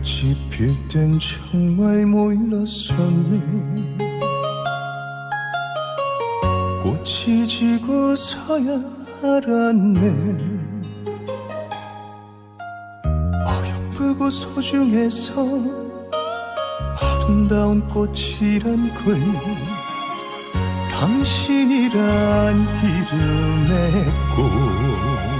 꽃이 필 땐 정말 몰랐었네. 꽃이 지고서야 알았네. 어여쁘고 소중해서 아름다운 꽃이란 걸 당신이란 이름의 꽃